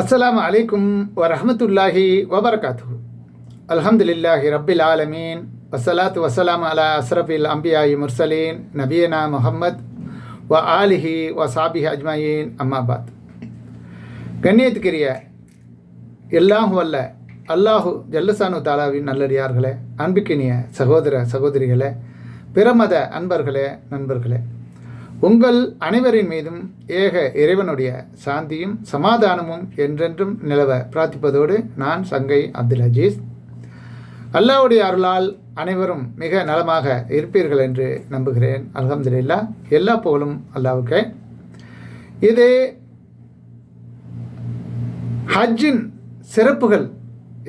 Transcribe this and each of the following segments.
அஸ்லாம் அலைக்கும் வரஹமத்துல்லாஹி வபர்காத்து அல்ஹம்துலில்லாஹி ரப்பில் ஆலமீன். வசலாத்து வசலாம் அலா அஸ்ரபில் அம்பியாயி முர்சலீன் நபியனா முஹம்மத் வ ஆலிஹி வ சாபிஹி அஜ்மாயின். அம்மாபாத் கண்ணியத்துக்குரிய எல்லாம் வல்ல அல்லாஹு ஜல்லசானு தாலாவின் நல்லடியார்களே அன்பிக்கினிய சகோதர சகோதரிகளே பிரமத அன்பர்களே நண்பர்களே உங்கள் அனைவரின் மீதும் ஏக இறைவனுடைய சாந்தியும் சமாதானமும் என்றென்றும் நிலவ பிரார்த்திப்பதோடு நான் சங்கை அப்துல் அஜீஸ். அல்லாவுடைய அருளால் அனைவரும் மிக நலமாக இருப்பீர்கள் என்று நம்புகிறேன். அல்ஹம்துலில்லா எல்லா புகழும் அல்லாவுக்கு. இது ஹஜ்ஜின் சிறப்புகள்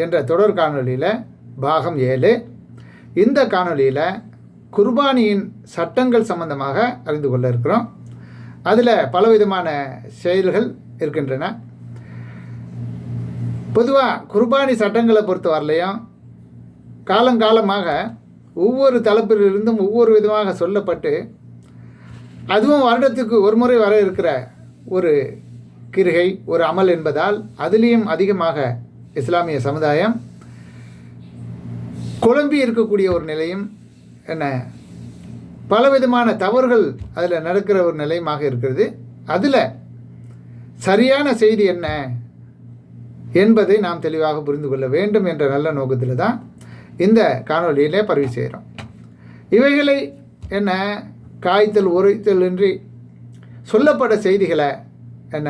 என்ற தொடர் காணொலியில் பாகம் ஏழு. இந்த காணொளியில் குர்பானியின் சட்டங்கள் சம்பந்தமாக அறிந்து கொள்ள இருக்கிறோம். அதில் பலவிதமான செயல்கள் இருக்கின்றன. பொதுவாக குர்பானி சட்டங்களை பொறுத்த வரலையும் காலங்காலமாக ஒவ்வொரு தலைப்பிலிருந்தும் ஒவ்வொரு விதமாக சொல்லப்பட்டு அதுவும் வருடத்துக்கு ஒரு முறை வர இருக்கிற ஒரு கிருகை ஒரு அமல் என்பதால் அதிலேயும் அதிகமாக இஸ்லாமிய சமுதாயம் குழம்பி இருக்கக்கூடிய ஒரு நிலையும் என்ன? பலவிதமான தவறுகள் அதில் நடக்கிற ஒரு நிலையமாக இருக்கிறது. அதில் சரியான செய்தி என்ன என்பதை நாம் தெளிவாக புரிந்து கொள்ள வேண்டும் என்ற நல்ல நோக்கத்தில் தான் இந்த காணொலியிலே பதிவு செய்கிறோம் இவைகளை என்ன? காய்த்தல் உரைத்தல் இன்றி சொல்லப்பட செய்திகளை என்ன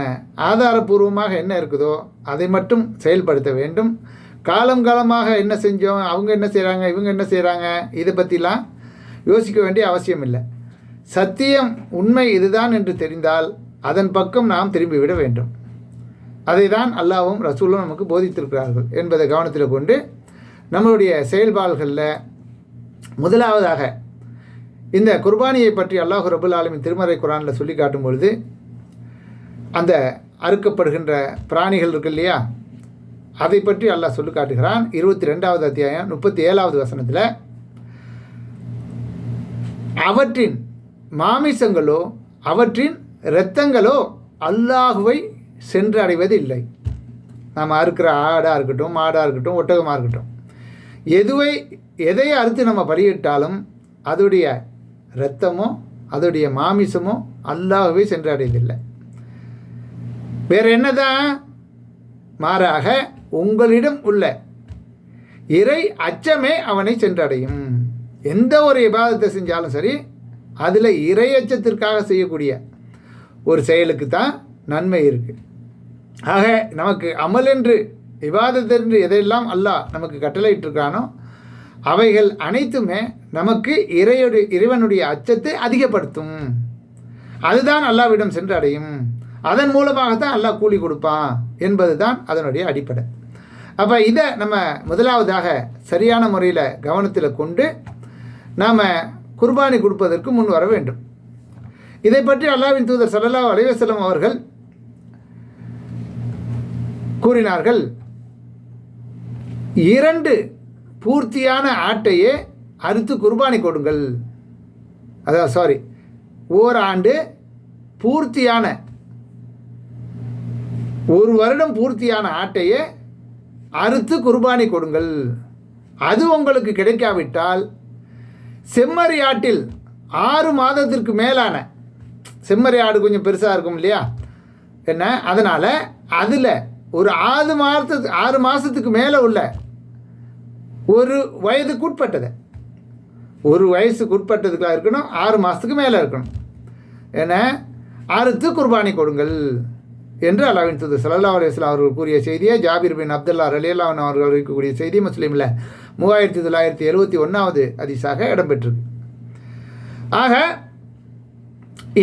ஆதாரபூர்வமாக என்ன இருக்குதோ அதை மட்டும் செயல்படுத்த வேண்டும். காலம் காலமாக என்ன செஞ்சோம் அவங்க என்ன செய்கிறாங்க இவங்க என்ன செய்கிறாங்க இதை பற்றிலாம் யோசிக்க வேண்டிய அவசியம் இல்லை. சத்தியம் உண்மை இதுதான் என்று தெரிந்தால் அதன் பக்கம் நாம் திரும்பிவிட வேண்டும். அதை தான் அல்லாவும் ரசூலும் நமக்கு போதித்திருக்கிறார்கள் என்பதை கவனத்தில் கொண்டு நம்மளுடைய செயல்பாடுகளில் முதலாவதாக இந்த குர்பானியை பற்றி அல்லாஹு ரபுல் ஆலமின் திருமறை குரானில் சொல்லி காட்டும் பொழுது அந்த அறுக்கப்படுகின்ற பிராணிகள் இருக்கு இல்லையா? அதை பற்றி அல்லாஹ் சொல்லி காட்டுகிறான். இருபத்தி ரெண்டாவது அத்தியாயம் முப்பத்தி ஏழாவது வசனத்தில் அவற்றின் மாமிசங்களோ அவற்றின் இரத்தங்களோ அல்லாஹுவை சென்றடைவது இல்லை நாம் அறுக்கிற ஆடாக இருக்கட்டும் மாடாக இருக்கட்டும் ஒட்டகமாக இருக்கட்டும். எதுவை எதை அறுத்து நம்ம பலியிட்டாலும் அதோடைய இரத்தமோ அதோடைய மாமிசமோ அல்லாஹுவை சென்றடைவதில்லை வேறு என்னதான் மாறாக உங்களிடம் உள்ள இறை அச்சமே அவனை சென்றடையும். எந்த ஒரு விவாதத்தை செஞ்சாலும் சரி அதில் இறை அச்சத்திற்காக செய்யக்கூடிய ஒரு செயலுக்கு தான் நன்மை இருக்குது ஆக நமக்கு அமல் என்று விவாதத்தென்று எதையெல்லாம் அல்லாஹ் நமக்கு கட்டளையிட்டிருக்கானோ அவைகள் அனைத்துமே நமக்கு இறையுடைய இறைவனுடைய அச்சத்தை அதிகப்படுத்தும். அதுதான் அல்லாவிடம் சென்று அடையும் அதன் மூலமாகத்தான் அல்லாஹ் கூலி கொடுப்பான் என்பது தான் அதனுடைய அடிப்படை. அப்போ இதை நம்ம முதலாவதாக சரியான முறையில் கவனத்தில் கொண்டு நாம் குர்பானி கொடுப்பதற்கு முன் வர வேண்டும். இதை பற்றி அல்லாவின் தூதர் சல்லல்லா அலைவசலம் அவர்கள் கூறினார்கள் இரண்டு பூர்த்தியான ஆட்டையே அறுத்து குர்பானி கொடுங்கள். அதான் சாரி ஓராண்டு பூர்த்தியான ஒரு வருடம் பூர்த்தியான ஆட்டையே அறுத்து குர்பானி கொடுங்கள். அது உங்களுக்கு கிடைக்காவிட்டால் செம்மறி ஆட்டில் ஆறு மாதத்திற்கு மேலான செம்மறி ஆடு கொஞ்சம் பெருசாக இருக்கும் இல்லையா? என்ன? அதனால் அதில் ஒரு ஆறு மாதத்துக்கு ஆறு மாதத்துக்கு மேலே உள்ள ஒரு வயதுக்கு உட்பட்டதை. ஒரு வயசுக்கு உட்பட்டதுக்காக இருக்கணும் ஆறு மாதத்துக்கு மேலே இருக்கணும். ஏன்னா அறுத்து குர்பானி கொடுங்கள். என்று அல்லாவின் தூது சல்லா அலிஸ்லாம் அவர்கள் கூறிய செய்தியை ஜாபிர் பின் அப்துல்லா ரலியல்லான் அவர்கள் இருக்கக்கூடிய செய்தி முஸ்லீமில் மூவாயிரத்தி தொள்ளாயிரத்தி எழுபத்தி ஒன்றாவது அதிசாக இடம்பெற்றிருக்கு. ஆக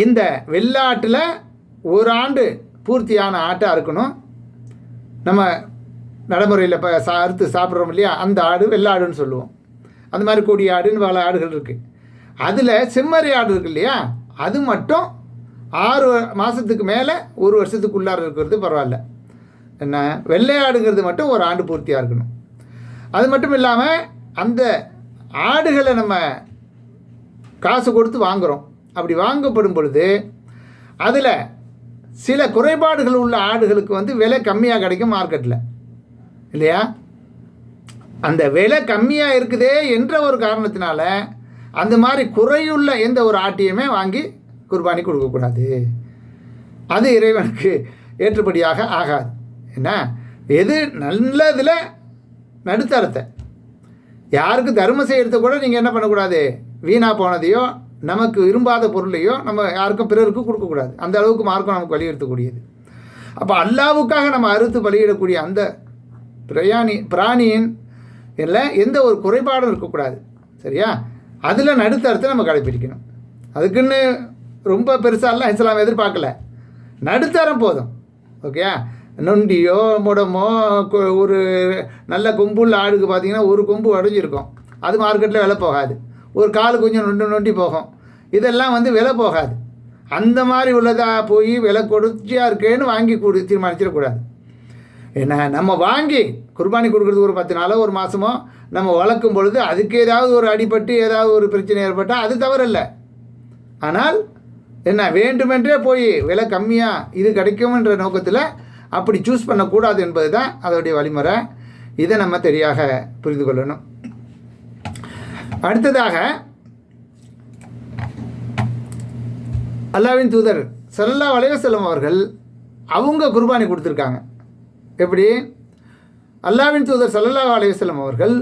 இந்த வெள்ளாட்டில் ஒரு ஆண்டு பூர்த்தியான ஆட்டாக அறுக்கணும் நம்ம நடைமுறையில் இப்போ சா அறுத்து சாப்பிட்றோம் இல்லையா? அந்த ஆடு வெள்ளாடுன்னு சொல்லுவோம். அந்த மாதிரி கூடிய ஆடுன்னு பல ஆடுகள் இருக்குது அதில் செம்மறி ஆடு இருக்கு இல்லையா? அது மட்டும் ஆறு மாதத்துக்கு மேலே ஒரு வருஷத்துக்குள்ளார இருக்கிறது பரவாயில்ல. என்ன? வெள்ளை ஆடுங்கிறது மட்டும் ஒரு ஆண்டு பூர்த்தியாக இருக்கணும். அது மட்டும் இல்லாமல் அந்த ஆடுகளை நம்ம காசு கொடுத்து வாங்குகிறோம் அப்படி வாங்கப்படும் பொழுது அதில் சில குறைபாடுகள் உள்ள ஆடுகளுக்கு வந்து விலை கம்மியாக கிடைக்கும் மார்க்கெட்டில் இல்லையா? அந்த விலை கம்மியாக இருக்குதே என்ற ஒரு காரணத்தினால அந்த மாதிரி குறையுள்ள எந்த ஒரு ஆட்டையுமே வாங்கி குர்பானி கொடுக்கக்கூடாது. அது இறைவனுக்கு ஏற்றுப்படியாக ஆகாது. என்ன? எது நல்லதில் நடுத்தரத்தை. யாருக்கு தர்மம் செய்கிறத கூட நீங்கள் என்ன பண்ணக்கூடாது? வீணாக போனதையோ நமக்கு விரும்பாத பொருளையோ நம்ம யாருக்கும் பிறருக்கும் கொடுக்கக்கூடாது. அந்த அளவுக்கு மார்க்கம் நமக்கு வலியுறுத்தக்கூடியது. அப்போ அல்லாவுக்காக நம்ம அறுத்து பலியிடக்கூடிய அந்த பிரயாணி பிராணியின் இல்லை எந்த ஒரு குறைபாடும் இருக்கக்கூடாது. சரியா? அதில் நடுத்தரத்தை நம்ம கடைப்பிடிக்கணும் அதுக்குன்னு ரொம்ப பெருசாலாம் இஸ்லாம் எதிர்பார்க்கல. நடுத்தரம் போதும். ஓகே நொண்டியோ முடமோ ஒரு நல்ல கொம்புள்ள ஆடுக்கு பார்த்தீங்கன்னா ஒரு கொம்பு உடஞ்சிருக்கும். அது மார்க்கெட்டில் விலை போகாது. ஒரு கால் கொஞ்சம் நொண்டு நொண்டி போகும். இதெல்லாம் வந்து விலை போகாது. அந்த மாதிரி உள்ளதாக போய் விலை கொடுத்தியாக இருக்கேன்னு வாங்கி கொடு தீர்மானிச்சிடக்கூடாது என்ன? நம்ம வாங்கி குர்பானி கொடுக்குறது ஒரு பத்து நாளோ ஒரு மாதமோ நம்ம வளர்க்கும் பொழுது அதுக்கு ஏதாவது ஒரு அடிபட்டு ஏதாவது ஒரு பிரச்சனை ஏற்பட்டால் அது தவறில்லை. ஆனால் என்ன வேண்டுமென்றே போய் விலை கம்மியாக இது கிடைக்கும்ன்ற நோக்கத்தில் அப்படி சூஸ் பண்ணக்கூடாது என்பது தான் அதோடைய வழிமுறை. இதை நம்ம தெரியாக புரிந்து கொள்ளணும். அடுத்ததாக அல்லாவின் தூதர் சல்லா வலைவசல்லம் அவர்கள் அவங்க குர்பானி கொடுத்துருக்காங்க. எப்படி? அல்லாவின் தூதர் சல்லல்லா அலைவசல்லம் அவர்கள்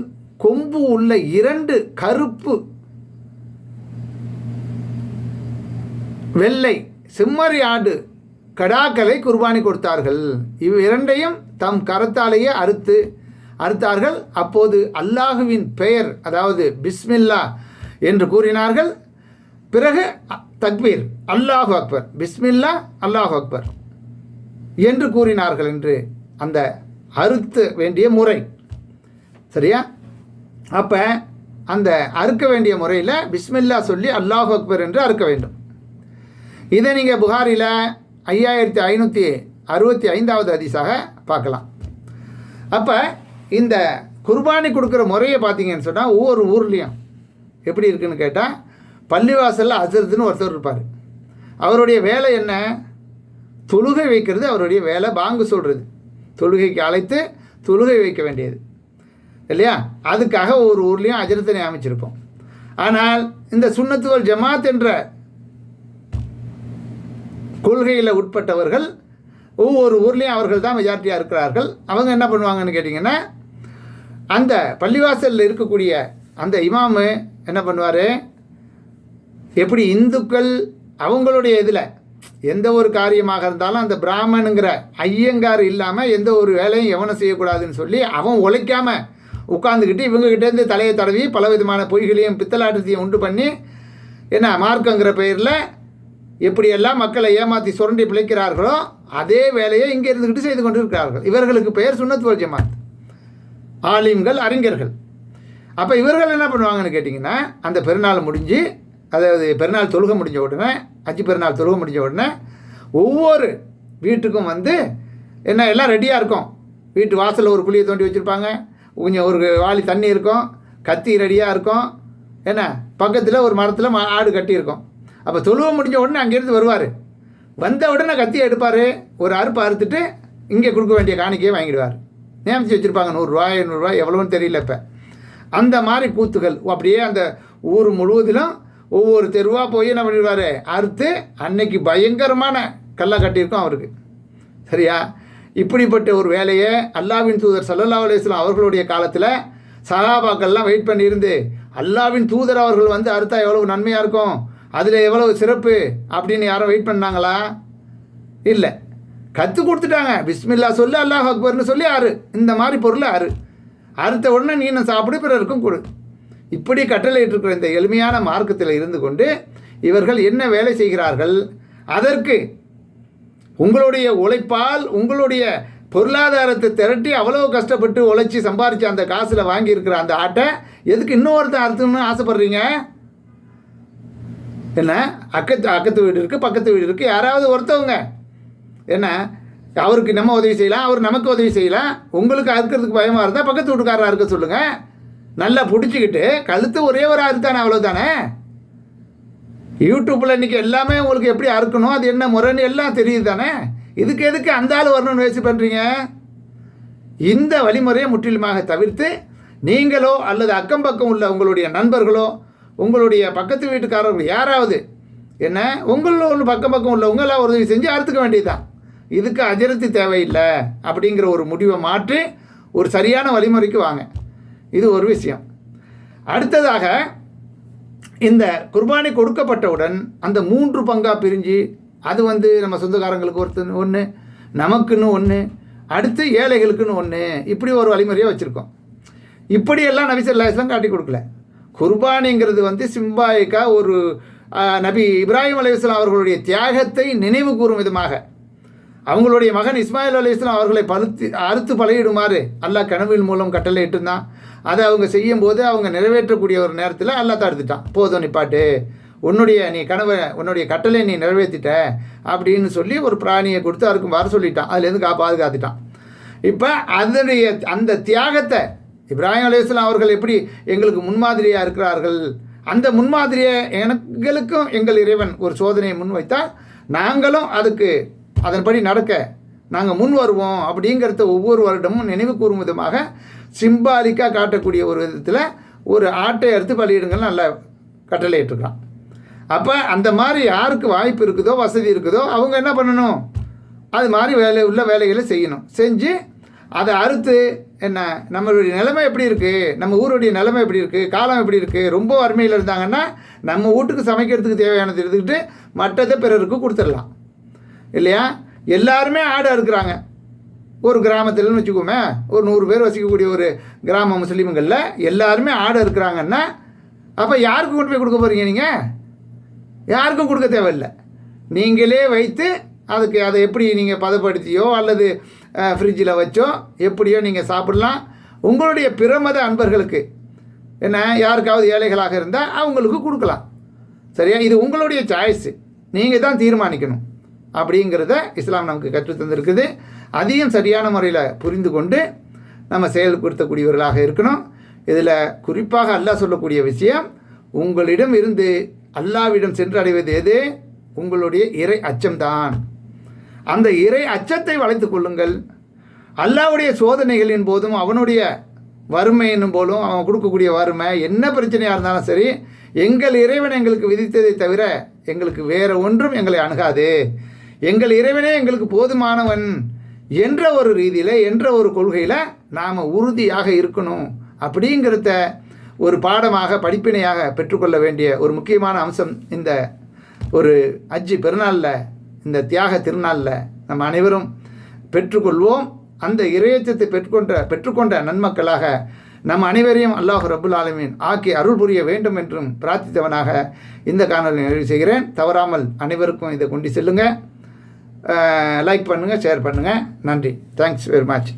கொம்பு உள்ள இரண்டு கருப்பு வெள்ளை செம்மறி ஆடு கடாக்களை குர்பானி கொடுத்தார்கள். இவ் இரண்டையும் தம் கரத்தாலேயே அறுத்து அறுத்தார்கள். அப்போது அல்லாஹுவின் பெயர் அதாவது பிஸ்மில்லா என்று கூறினார்கள். பிறகு தக்பீர் அல்லாஹு அக்பர் பிஸ்மில்லா அல்லாஹு அக்பர் என்று கூறினார்கள் என்று அந்த அறுத்து வேண்டிய முறை. சரியா? அப்போ அந்த அறுக்க வேண்டிய முறையில் பிஸ்மில்லா சொல்லி அல்லாஹு அக்பர் என்று அறுக்க வேண்டும். இதை நீங்கள் புகாரில் ஐயாயிரத்தி ஐநூற்றி அறுபத்தி ஐந்தாவது அதிசாக பார்க்கலாம். அப்போ இந்த குர்பானி கொடுக்குற முறையை பார்த்தீங்கன்னு சொன்னால் ஒவ்வொரு ஊர்லேயும் எப்படி இருக்குன்னு கேட்டால் பள்ளிவாசலில் அசருதுன்னு ஒருத்தர் இருப்பார். அவருடைய வேலை என்ன? தொழுகை வைக்கிறது அவருடைய வேலை பாங்கு சொல்கிறது தொழுகைக்கு அழைத்து தொழுகை வைக்க வேண்டியது. இல்லையா? அதுக்காக ஒவ்வொரு ஊர்லேயும் அஜரத்தனை அமைச்சிருப்போம். ஆனால் இந்த சுண்ணத்துவல் ஜமாத் என்ற கொள்கையில் உட்பட்டவர்கள் ஒவ்வொரு ஊர்லேயும் அவர்கள் தான் மெஜாரிட்டியாக இருக்கிறார்கள். அவங்க என்ன பண்ணுவாங்கன்னு கேட்டிங்கன்னா அந்த பள்ளிவாசலில் இருக்கக்கூடிய அந்த இமாமு என்ன பண்ணுவார்? எப்படி இந்துக்கள் அவங்களுடைய இதில் எந்த ஒரு காரியமாக இருந்தாலும் அந்த பிராமணுங்கிற ஐயங்கார் இல்லாமல் எந்த ஒரு வேலையும் எவனும் செய்யக்கூடாதுன்னு சொல்லி அவன் உழைக்காமல் உட்காந்துக்கிட்டு இவங்ககிட்டேருந்து தலையை தடவி பலவிதமான பொய்களையும் பித்தலாட்டத்தையும் உண்டு பண்ணி என்ன மார்க்கங்கிற பெயரில் எப்படியெல்லாம் மக்களை ஏமாற்றி சுரண்டி பிழைக்கிறார்களோ அதே வேலையை இங்கே இருந்துக்கிட்டு செய்து கொண்டு இருக்கிறார்கள் இவர்களுக்கு பெயர் சுண்ணத்துவல் ஜமாத். ஆலிம்கள் அறிஞர்கள். அப்போ இவர்கள் என்ன பண்ணுவாங்கன்னு கேட்டிங்கன்னா அந்த பெருநாள் முடிஞ்சு அதாவது பெருநாள் தொழுக முடிஞ்ச உடனே அஞ்சு பெருநாள் தொழுக முடிஞ்ச உடனே ஒவ்வொரு வீட்டுக்கும் வந்து என்ன எல்லாம் ரெடியாக இருக்கும். வீட்டு வாசலில் ஒரு குழியை தோண்டி வச்சுருப்பாங்க. கொஞ்சம் ஒரு வாளி தண்ணி இருக்கும். கத்தி ரெடியாக இருக்கும். என்ன பக்கத்தில் ஒரு மரத்தில் மா ஆடு கட்டியிருக்கும் அப்போ தொழுவை முடிஞ்ச உடனே அங்கேருந்து வருவார். வந்த உடனே கத்தியை எடுப்பார் ஒரு அறுப்பு அறுத்துட்டு இங்கே கொடுக்க வேண்டிய காணிக்கையை வாங்கிடுவார். நியமித்து வச்சுருப்பாங்க நூறுரூவா எண்ணூறுரூவா எவ்வளோன்னு தெரியல இப்போ. அந்த மாதிரி கூத்துகள் அப்படியே அந்த ஊர் முழுவதிலும் ஒவ்வொரு தெருவாக போய் என்ன பண்ணிடுவார்? அறுத்து அன்னைக்கு பயங்கரமான கல்லாக கட்டியிருக்கும் அவருக்கு. சரியா? இப்படிப்பட்ட ஒரு வேலையை அல்லாவின் தூதர் சல்லல்லா அலிஸ்லாம் அவர்களுடைய காலத்தில் சகாபாக்கள்லாம் வெயிட் பண்ணியிருந்து அல்லாவின் தூதர் அவர்கள் வந்து அறுத்தா எவ்வளவு நன்மையாக இருக்கும்? அதில் எவ்வளவு சிறப்பு அப்படின்னு யாரும் வெயிட் பண்ணாங்களா? இல்லை. கற்றுக் கொடுத்துட்டாங்க. பிஸ்மில்லா சொல்லு அல்லாஹ் அக்பர்னு சொல்லி ஆறு. இந்த மாதிரி பொருளை ஆறு. அறுத்த உடனே நீ சாப்பிடு பிறருக்கும் கொடு. இப்படி கட்டளையிட்டிருக்கிற இந்த எளிமையான மார்க்கத்தில் இருந்து கொண்டு இவர்கள் என்ன வேலை செய்கிறார்கள்? அதற்கு உங்களுடைய உழைப்பால் உங்களுடைய பொருளாதாரத்தை திரட்டி அவ்வளோ கஷ்டப்பட்டு உழைச்சி சம்பாரித்து அந்த காசில் வாங்கியிருக்கிற அந்த ஆட்டை எதுக்கு இன்னொருத்தன் அறுத்துன்னு ஆசைப்பட்றீங்க? என்ன? அக்கத்து அக்கத்து வீடு இருக்குது பக்கத்து வீடு இருக்குது யாராவது ஒருத்தவங்க. என்ன? அவருக்கு நம்ம உதவி செய்யலாம் அவர் நமக்கு உதவி செய்யலாம். உங்களுக்கு அறுக்கிறதுக்கு பயமாக இருந்தால் பக்கத்து வீட்டுக்காரராக இருக்க சொல்லுங்கள் நல்லா பிடிச்சிக்கிட்டு கழுத்து ஒரே ஒரு அறுத்தானே அவ்வளோதானே யூடியூப்பில் இன்றைக்கி எல்லாமே உங்களுக்கு எப்படி அறுக்கணும் அது என்ன முறைன்னு எல்லாம் தெரியுது தானே இதுக்கு எதுக்கு அந்த ஆள் வரணும்னு வயசு பண்ணுறீங்க இந்த வழிமுறையை முற்றிலுமாக தவிர்த்து நீங்களோ அல்லது அக்கம் பக்கம் உள்ள உங்களுடைய நண்பர்களோ உங்களுடைய பக்கத்து வீட்டுக்காரர்கள் யாராவது என்ன உங்களில் ஒன்று பக்கம் பக்கம் உள்ள உங்களால் உதவி செஞ்சு அறுத்துக்க வேண்டியதுதான். இதுக்கு அஜிரத்தி தேவையில்லை அப்படிங்கிற ஒரு முடிவை மாற்றி ஒரு சரியான வழிமுறைக்கு வாங்க. இது ஒரு விஷயம். அடுத்ததாக இந்த குர்பானி கொடுக்கப்பட்டவுடன் அந்த மூன்று பங்காக பிரிஞ்சு அது வந்து நம்ம சொந்தக்காரங்களுக்கு ஒருத்தர் ஒன்று நமக்குன்னு ஒன்று அடுத்து ஏழைகளுக்குன்னு ஒன்று இப்படி ஒரு வழிமுறையை வச்சுருக்கோம். இப்படியெல்லாம் நபி ஸல்லல்லாஹு காட்டி கொடுக்கல. குர்பானிங்கிறது வந்து சிம்பாய்க்கா ஒரு நபி இப்ராஹிம் அலைஹிஸ்ஸலாம் அவர்களுடைய தியாகத்தை நினைவு கூறும் விதமாக. அவங்களுடைய மகன் இஸ்மாயில் அலைஹிஸ்ஸலாம் அவர்களை பழுத்து அறுத்து பழகிடுமாறு அல்லாஹ் கனவின் மூலம் கட்டளை இட்டுந்தான் அதை அவங்க செய்யும் போது அவங்க நிறைவேற்றக்கூடிய ஒரு நேரத்தில் அல்லாஹ் தடுத்துட்டான். போதும் நிப்பாட்டு உன்னுடைய நீ கனவை உன்னுடைய கட்டளை நீ நிறைவேற்றிட்ட அப்படின்னு சொல்லி ஒரு பிராணியை கொடுத்து அதுக்கு வர சொல்லிட்டான் அதுலேருந்து கா பாதுகாத்துட்டான். இப்போ அதனுடைய அந்த தியாகத்தை இப்ராஹிம் அலைஹிஸ்ஸலாம் அவர்கள் எப்படி எங்களுக்கு முன்மாதிரியாக இருக்கிறார்கள்? அந்த முன்மாதிரியை எங்களுக்கும் எங்கள் இறைவன் ஒரு சோதனையை முன்வைத்தால் நாங்களும் அதுக்கு அதன்படி நடக்க நாங்கள் முன் வருவோம் அப்படிங்கிறத ஒவ்வொரு வருடமும் நினைவு கூறும் விதமாக சிம்பாலிக்காக காட்டக்கூடிய ஒரு விதத்தில் ஒரு ஆட்டை எடுத்து பலியிடுங்கள் நல்லா கட்டளையிட்டிருக்கான். அப்போ அந்த மாதிரி யாருக்கு வாய்ப்பு இருக்குதோ வசதி இருக்குதோ அவங்க என்ன பண்ணணும்? அது மாதிரி வேலை உள்ள வேலைகளை செய்யணும். செஞ்சு அதை அறுத்து என்ன நம்மளுடைய நிலைமை எப்படி இருக்குது நம்ம ஊருடைய நிலைமை எப்படி இருக்குது காலம் எப்படி இருக்குது ரொம்ப வறுமையில் இருந்தாங்கன்னா நம்ம வீட்டுக்கு சமைக்கிறதுக்கு தேவையானது எடுத்துக்கிட்டு மற்றதை பிறருக்கு கொடுத்துடலாம். இல்லையா? எல்லாருமே ஆடு அறுக்குறாங்க ஒரு கிராமத்தில்னு வச்சுக்கோமே ஒரு நூறு பேர் வசிக்கக்கூடிய ஒரு கிராம முஸ்லீம்களில் எல்லாருமே ஆடு இருக்கிறாங்கன்னா அப்போ யாருக்கு கொண்டு போய் கொடுக்க போகிறீங்க நீங்கள் யாருக்கும் கொடுக்க தேவையில்லை. நீங்களே வைத்து அதுக்கு அதை எப்படி நீங்கள் பதப்படுத்தியோ அல்லது ஃப்ரிட்ஜில் வச்சோ எப்படியோ நீங்கள் சாப்பிடலாம். உங்களுடைய பிரமத அன்பர்களுக்கு என்ன யாருக்காவது ஏழைகளாக இருந்தால் அவங்களுக்கு கொடுக்கலாம். சரியா? இது உங்களுடைய சாய்ஸு நீங்கள் தான் தீர்மானிக்கணும். அப்படிங்கிறத இஸ்லாம் நமக்கு கற்றுத் தந்திருக்குது அதையும் சரியான முறையில் புரிந்து கொண்டு நம்ம செயல்படுத்தக்கூடியவர்களாக இருக்கணும். இதில் குறிப்பாக அல்லாஹ் சொல்லக்கூடிய விஷயம் உங்களிடம் இருந்து அல்லாவிடம் சென்றடைவது எது? உங்களுடைய இறை அச்சம்தான். அந்த இறை அச்சத்தை வளைத்து கொள்ளுங்கள். அல்லாவுடைய சோதனைகளின் போதும் அவனுடைய வறுமையின் போலும் அவன் கொடுக்கக்கூடிய வறுமை என்ன பிரச்சனையாக இருந்தாலும் சரி எங்கள் இறைவன் எங்களுக்கு விதித்ததை தவிர எங்களுக்கு வேறு ஒன்றும் எங்களை அணுகாது. எங்கள் இறைவனே எங்களுக்கு போதுமானவன் என்ற ஒரு ரீதியில் என்ற ஒரு கொள்கையில் நாம் உறுதியாக இருக்கணும். அப்படிங்கிறத ஒரு பாடமாக படிப்பினையாக பெற்றுக்கொள்ள வேண்டிய ஒரு முக்கியமான அம்சம் இந்த ஒரு அஜ்ஜி பெருநாளில் இந்த தியாக திருநாளில் நம்ம அனைவரும் பெற்றுக்கொள்வோம். அந்த இறையச்சத்தை பெற்றுக்கொண்ட பெற்றுக்கொண்ட நன்மக்களாக நம் அனைவரையும் அல்லாஹ் ரபுல் ஆலமீன் ஆக்கி அருள் புரிய வேண்டும் என்றும் பிரார்த்தித்தவனாக இந்த காணொலி நிறைவு செய்கிறேன். தவறாமல் அனைவருக்கும் இதை கொண்டு செல்லுங்கள் லைக் பண்ணுங்கள் ஷேர் பண்ணுங்கள் நன்றி. Thanks very much